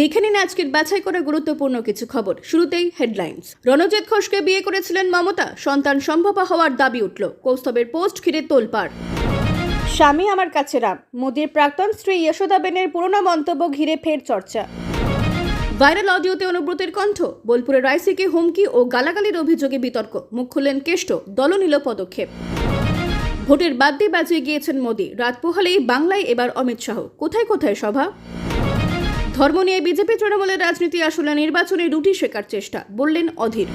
দেখে নিন আজকের বাছাই করা গুরুত্বপূর্ণ কিছু খবর। শুরুতেই হেডলাইন্স রণজিৎ ঘোষকে বিয়ে করেছিলেন মমতা। সন্তান সম্ভবা হওয়ার দাবি উঠল। কৌস্তবের পোস্ট ঘিরে তোলপাড়। স্বামী আমার কাছে রাম। মোদীর প্রাক্তন স্ত্রী যশোদাবেনের পুরনো মন্তব্য ঘিরে ফের চর্চা। ভাইরাল অডিওতে অনুব্রতের কণ্ঠ। বোলপুরের রাইসিকে হুমকি ও গালাগালির অভিযোগে বিতর্ক। মুখ খুললেন কেষ্ট। দল নিল পদক্ষেপ। ভোটের বাদ দিয়ে বাজিয়ে গিয়েছেন মোদী। রাত পোহালেই বাংলায় এবার অমিত শাহ। কোথায় কোথায় সভা? ধর্ম নিয়ে বিজেপি তৃণমূলের রাজনীতি আসলে নির্বাচনে রুটি শেখার চেষ্টা বললেন অধীর।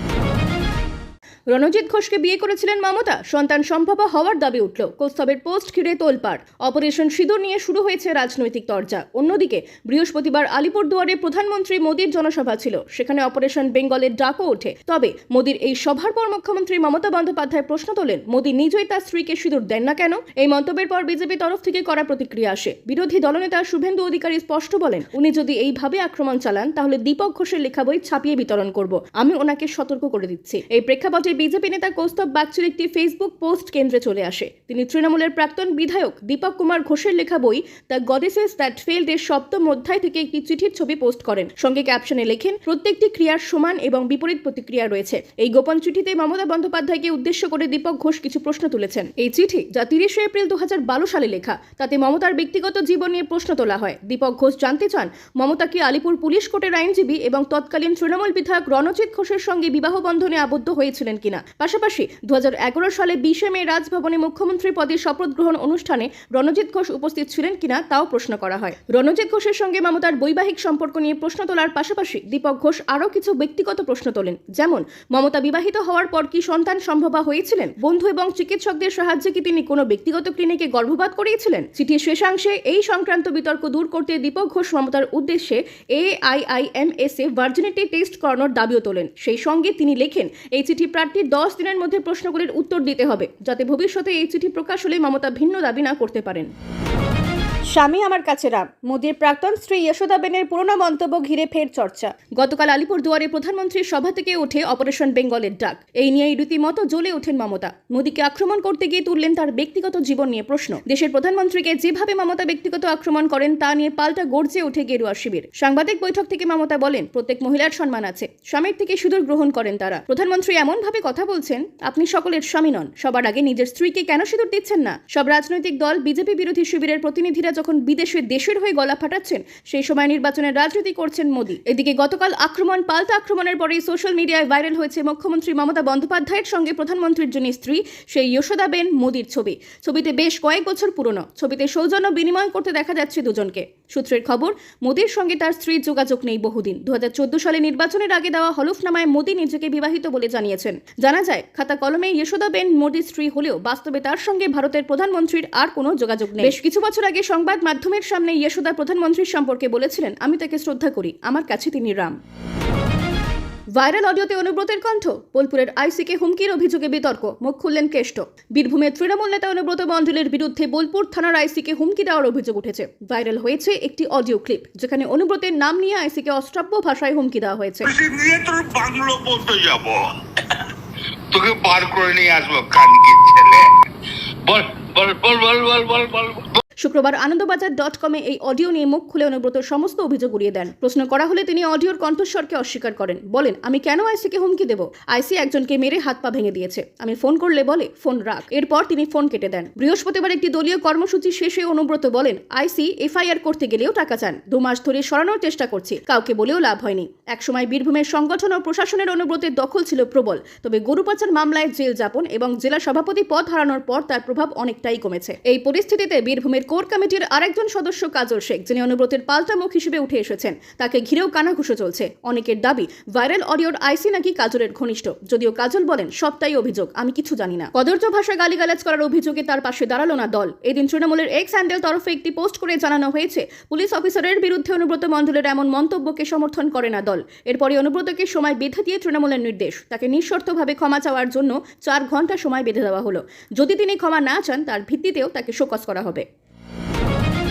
রণজিৎ ঘোষকে বিয়ে করেছিলেন মমতা। সন্তান সম্ভবা হওয়ার দাবি উঠল। কৌস্তবের পোস্ট ঘিরে তোলপাড়। অপারেশন সিঁদুর নিয়ে শুরু হয়েছে রাজনৈতিক তরজা। অন্যদিকে, বৃহস্পতিবার আলিপুরদুয়ারে প্রধানমন্ত্রী মোদীর জনসভা ছিল। সেখানে অপারেশন বেঙ্গলের ডাকও ওঠে। তবে, মোদীর এই সভার পর মুখ্যমন্ত্রী মমতা বন্দ্যোপাধ্যায় প্রশ্ন তোলেন, মোদী নিজেই তার স্ত্রীকে সিঁদুর দেন না কেন? এই মন্তব্যের পর বিজেপি তরফ থেকে করা প্রতিক্রিয়া আসে। বিরোধী দলনেতা শুভেন্দু অধিকারী স্পষ্ট বলেন, উনি যদি এইভাবে আক্রমণ চালান, তাহলে দীপক ঘোষের লেখা বই ছাপিয়ে বিতরণ করব। আমি ওনাকে সতর্ক করে দিচ্ছি। এই প্রেক্ষাপটে বিজেপি নেতা কৌস্তব বাগচির একটি ফেসবুক পোস্ট কেন্দ্রে চলে আসে। তিনি তৃণমূলের প্রাক্তন বিধায়ক দীপক কুমার ঘোষের লেখা বই দ্য গডেসেস দ্যাট ফেল্ড এর সপ্তম অধ্যায় থেকে একটি চিঠির ছবি পোস্ট করেন। সঙ্গে ক্যাপশনে লেখেন, প্রত্যেকটি ক্রিয়ার সমান এবং বিপরীত প্রতিক্রিয়া রয়েছে। এই গোপন চিঠিতে মমতা বন্দ্যোপাধ্যায়কে উদ্দেশ্য করে দীপক ঘোষ কিছু প্রশ্ন তুলেছেন। এই চিঠি, যা তিরিশে এপ্রিল দু হাজার বারো সালে লেখা, তাতে মমতার ব্যক্তিগত জীবন নিয়ে প্রশ্ন তোলা হয়। দীপক ঘোষ জানতে চান, মমতা কি আলিপুর পুলিশ কোর্টের আইনজীবী এবং তৎকালীন তৃণমূল বিধায়ক রণজিৎ ঘোষের সঙ্গে বিবাহ বন্ধনে আবদ্ধ হয়েছিলেন কিনা। পাশাপাশি দু হাজার এগারো সালে বিশে মে রাজভবনে মুখ্যমন্ত্রী পদে শপথ গ্রহণ অনুষ্ঠানে রণজিৎ ঘোষ উপস্থিত ছিলেন কিনা তাও প্রশ্ন করা হয়। রণজিৎ ঘোষের সঙ্গে মমতার বৈবাহিক সম্পর্ক নিয়ে প্রশ্ন তোলার পাশাপাশি দীপক ঘোষ আরও কিছু ব্যক্তিগত প্রশ্ন তোলেন, যেমন, মমতা বিবাহিত হওয়ার পর কি সন্তান সম্ভবা হয়েছিলেন? বন্ধু এবং চিকিৎসকদের সাহায্যে কি তিনি কোনো ব্যক্তিগত ক্লিনিকে গর্ভপাত করিয়েছিলেন? চিঠির শেষাংশে, এই সংক্রান্ত বিতর্ক দূর করতে দীপক ঘোষ মমতার উদ্দেশ্যে A I I M S A virginity test করানোর দাবিও তোলেন। সেই সঙ্গে তিনি লেখেন, এই চিঠি প্রার্থীর দশ দিনের মধ্যে প্রশ্নগুলির উত্তর দিতে হবে, যাতে ভবিষ্যতে এই চিঠি প্রকাশ হলে মমতা ভিন্ন দাবি না করতে পারেন। স্বামী আমার কাছে রাম। মোদীর প্রাক্তন স্ত্রী যশোদাবেনের পুরনো মন্তব্য ঘিরে ফের চর্চা। গতকাল আলিপুর দুয়ারে প্রধানমন্ত্রীর সভা থেকে ওঠে অপারেশন বেঙ্গলের ডাক। এই নিয়েই রীতিমতো জ্বলে ওঠেন মমতা। মোদীকে আক্রমণ করতে গিয়ে তুললেন তার ব্যক্তিগত জীবন নিয়ে প্রশ্ন। দেশের প্রধানমন্ত্রীকে যেভাবে মমতা ব্যক্তিগত আক্রমণ করেন, তা নিয়ে পাল্টা গর্জে ওঠে গেরুয়া শিবির। সাংবাদিক বৈঠক থেকে মমতা বলেন, প্রত্যেক মহিলার সম্মান আছে। স্বামীর থেকে সুদূর গ্রহণ করেন তারা। প্রধানমন্ত্রী এমনভাবে কথা বলছেন, আপনি সকলের স্বামী নন। সবার আগে নিজের স্ত্রীকে কেন সিঁদুর দিচ্ছেন না? সব রাজনৈতিক দল, বিজেপি বিরোধী শিবিরের প্রতিনিধিরা যখন বিদেশে দেশের হয়ে গলা ফাটাচ্ছেন, সেই সময় নির্বাচনের রাজনীতি করছেন মোদী। এদিকে গতকাল আক্রমণ, পাল্টা আক্রমণের পরেই সোশ্যাল মিডিয়ায় ভাইরাল হয়েছে মুখ্যমন্ত্রী মমতা বন্দ্যোপাধ্যায়ের সঙ্গে প্রধানমন্ত্রীর যিনি স্ত্রী, সেই যশোদাবেন মোদীর ছবি। ছবিতে বেশ কয়েক বছর পুরনো। ছবিতে সৌজন্য বিনিময় করতে দেখা যাচ্ছে দুজনকে। সূত্রের খবর, মোদীর সঙ্গে তার স্ত্রীর যোগাযোগ নেই বহুদিন। দু হাজার চোদ্দ সালে নির্বাচনের আগে দেওয়া হলফনামায় মোদী নিজেকে বিবাহিত বলে জানিয়েছেন। জানা যায়, খাতা কলমে যশোদাবেন মোদীর স্ত্রী হলেও বাস্তবে তার সঙ্গে ভারতের প্রধানমন্ত্রীর আর কোনো যোগাযোগ নেই। বেশ কিছু বছর আগে সংবাদ মাধ্যমের সামনে ইয়েশুদা প্রধানমন্ত্রীর সম্পর্কে বলেছিলেন, আমি তাকে শ্রদ্ধা করি, আমার কাছে তিনি রাম। ভাইরাল অডিওতে অনুব্রতের কণ্ঠ, বোলপুরের আইসিকে হুমকির অভিযোগে বিতর্ক, মুখ খুললেন কেষ্ট। বীরভূমে তৃণমূল নেতা অনুব্রত মণ্ডলের বিরুদ্ধে বোলপুর থানার আইসিকে হুমকি দেওয়ার অভিযোগ উঠেছে। ভাইরাল হয়েছে একটি অডিও ক্লিপ, যেখানে অনুব্রতের নাম নিয়ে আইসিকে অশ্রাব্য ভাষায় হুমকি দেওয়া হয়েছে। তোকে বার করে নিয়ে আসব ছেলে। বল বল বল বল বল বল বল। শুক্রবার আনন্দবাজার ডট কমে এই অডিও নিয়ে মুখ খুলে অনুব্রত সমস্ত অভিযোগ উড়িয়ে দেন। প্রশ্ন করা হলে তিনি অডিওর কণ্ঠস্বরকে অস্বীকার করেন। বলেন, আমি কেন আইসিকে হুমকি দেব? আইসি একজনকে মেরে হাত পা ভেঙে দিয়েছে। আমি ফোন করলে বলে, ফোন রাখ। এরপর তিনি ফোন কেটে দেন। বৃহস্পতিবার একটি দলীয় কর্মসূচি শেষে অনুব্রত বলেন, আইসি এফআইআর করতে গেলেও টাকা চান। দু মাস ধরে সরানোর চেষ্টা করছি, কাউকে বলেও লাভ হয়নি। একসময় বীরভূমের সংগঠন ও প্রশাসনের অনুব্রতের দখল ছিল প্রবল, তবে গরু পাচার মামলায় জেল যাপন এবং জেলা সভাপতি পদ হারানোর পর তার প্রভাব অনেকটাই কমেছে। এই পরিস্থিতিতে বীরভূমের কোর কমিটির আরেকজন সদস্য কাজল শেখ, যিনি অনুব্রতের পাল্টা মুখ হিসেবে উঠে এসেছেন। তাকে ঘিরেও কানাঘুষো চলছে। অনেকের দাবি, ভাইরাল অডিওর আইসি নাকি কাজলের ঘনিষ্ঠ। যদিও কাজল বলেন, সবটাই অভিযোগ, আমি কিছু জানি না। কদর্য ভাষা গালিগালাজ করার অভিযোগে তার পাশে দাঁড়াল না দল। এদিন তৃণমূলের এক্স হ্যান্ডেল তরফে একটি পোস্ট করে জানানো হয়েছে, পুলিশ অফিসারের বিরুদ্ধে অনুব্রত মণ্ডলের এমন মন্তব্যকে সমর্থন করে না দল। এরপরে অনুব্রতকে সময় বেঁধে দিয়ে তৃণমূলের নির্দেশ। তাকে নিঃশর্তভাবে ক্ষমা চাওয়ার জন্য চার ঘণ্টা সময় বেঁধে দেওয়া হলো। যদি তিনি ক্ষমা না চান, তার ভিত্তিতেও তাকে শোকজ করা হবে।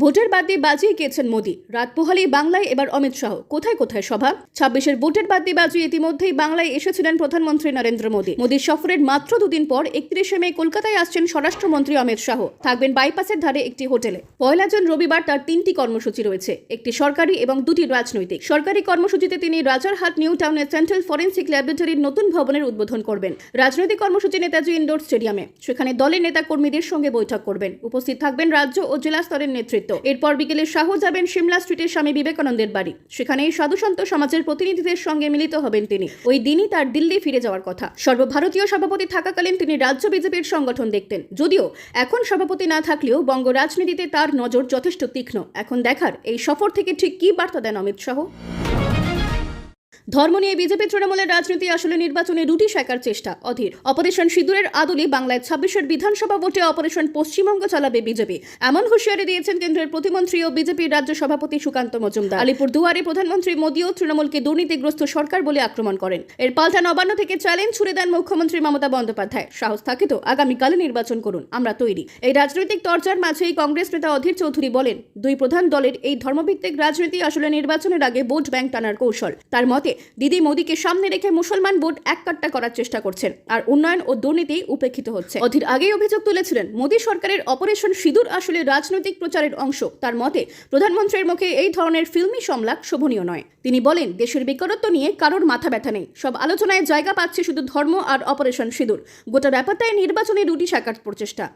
ভোটের বাদ দিয়ে বাজিয়ে গিয়েছেন মোদী। রাত পোহালেই বাংলায় এবার অমিত শাহ। কোথায় কোথায় সভা? ছাব্বিশের ভোটের বাদ দিয়ে বাজিয়ে ইতিমধ্যেই বাংলায় এসেছিলেন প্রধানমন্ত্রী নরেন্দ্র মোদী। মোদীর সফরের মাত্র দুদিন পর একত্রিশে মে কলকাতায় আসছেন স্বরাষ্ট্রমন্ত্রী অমিত শাহ। থাকবেন বাইপাসের ধারে একটি হোটেলে। পয়লা জুন রবিবার তার তিনটি কর্মসূচি রয়েছে। একটি সরকারি এবং দুটি রাজনৈতিক। সরকারি কর্মসূচিতে তিনি রাজারহাট, নিউ টাউনের সেন্ট্রাল ফরেন্সিক ল্যাবরেটরির নতুন ভবনের উদ্বোধন করবেন। রাজনৈতিক কর্মসূচি নেতাজি ইন্ডোর স্টেডিয়ামে। সেখানে দলের নেতা কর্মীদের সঙ্গে বৈঠক করবেন। উপস্থিত থাকবেন রাজ্য ও জেলা স্তরের নেতৃত্ব। এরপর বিকেলে শাহ যাবেন সিমলা স্ট্রিটের স্বামী বিবেকানন্দের বাড়ি। সেখানে সাধুসন্ত সমাজের প্রতিনিধিদের সঙ্গে মিলিত হবেন তিনি। ওই দিনই তার দিল্লি ফিরে যাওয়ার কথা। সর্বভারতীয় সভাপতি থাকাকালীন তিনি রাজ্য বিজেপির সংগঠন দেখতেন। যদিও এখন সভাপতি না থাকলেও বঙ্গ রাজনীতিতে তার নজর যথেষ্ট তীক্ষ্ণ। এখন দেখার এই সফর থেকে ঠিক কি বার্তা দেন অমিত শাহ? ধর্ম নিয়ে বিজেপি তৃণমূলের রাজনীতি আসলে নির্বাচনে রুটি শেখার চেষ্টা, অধীর। অপারেশন সিঁদুরের আদলে বাংলায় ছাব্বিশের বিধানসভা ভোটে অপারেশন পশ্চিমবঙ্গ চালাবে বিজেপি। এমন হুঁশিয়ারি দিয়েছেন কেন্দ্রের প্রতিমন্ত্রী ও বিজেপির রাজ্য সভাপতি সুকান্ত মজুমদার। আলিপুর দুয়ারে প্রধানমন্ত্রী মোদীও তৃণমূলকে দুর্নীতিগ্রস্ত সরকার বলে আক্রমণ করেন। এর পাল্টা নবান্ন থেকে চ্যালেঞ্জ ছুড়ে দেন মুখ্যমন্ত্রী মমতা বন্দ্যোপাধ্যায়। সাহস থাকে তো আগামীকালে নির্বাচন করুন, আমরা তৈরি। এই রাজনৈতিক তরজার মাঝেই কংগ্রেস নেতা অধীর চৌধুরী বলেন, দুই প্রধান দলের এই ধর্মভিত্তিক রাজনীতি আসলে নির্বাচনের আগে ভোট ব্যাংক টানার কৌশল। তার মতে দিদি মোদীকে সামনে রেখে মুসলমান ভোট এককাট্টা করার চেষ্টা করছেন, আর উন্নয়ন ও দুর্নীতি উপেক্ষিত হচ্ছে। অধীর আগেই অভিযোগ তুলেছিলেন, মোদী সরকারের অপারেশন সিঁদুর আসলে রাজনৈতিক প্রচারের অংশ। তার মতে, প্রধানমন্ত্রীর মুখে এই ধরনের ফিল্মি সংলাপ শোভনীয় নয়। তিনি বলেন, দেশের বেকারত্ব নিয়ে কারোর মাথা ব্যথা নেই। সব আলোচনায় জায়গা পাচ্ছে শুধু ধর্ম আর অপারেশন সিঁদুর। গোটা ব্যাপারটাই নির্বাচনে রুটি শাকার প্রচেষ্টা।